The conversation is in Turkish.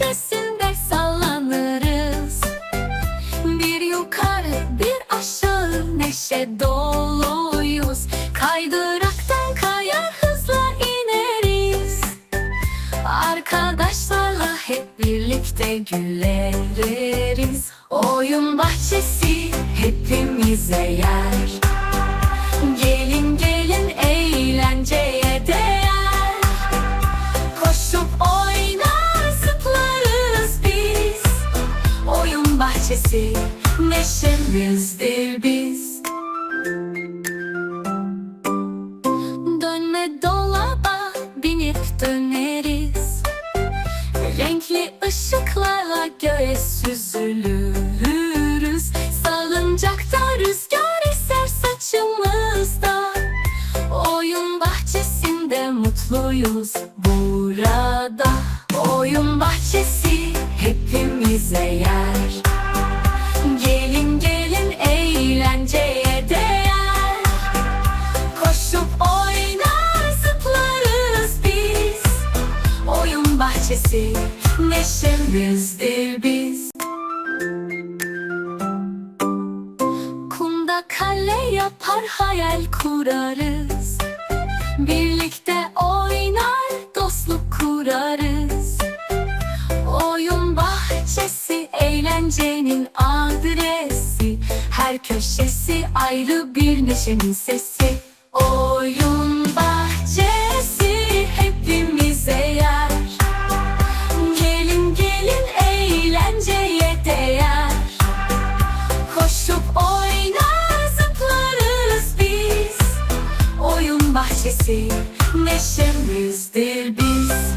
bahçesinde sallanırız. Bir yukarı bir aşağı neşe doluyuz. Kaydıraktan kayar hızla ineriz. Arkadaşlarla hep birlikte güleriz. Oyun bahçesi hepimize yer bahçesi neşemizdir biz. Dönme dolaba binip döneriz. Renkli ışıklarla göğe süzülürüz. Salıncakta rüzgar eser saçımızda. Oyun bahçesinde mutluyuz burada. Oyun bahçesi hepimize yer bahçesi neşemizdir biz. Kumda kale yapar hayal kurarız. Birlikte oynar dostluk kurarız. Oyun bahçesi eğlencenin adresi. Her köşesi ayrı bir neşenin sesi. Oyun bahçesi neşemizdir biz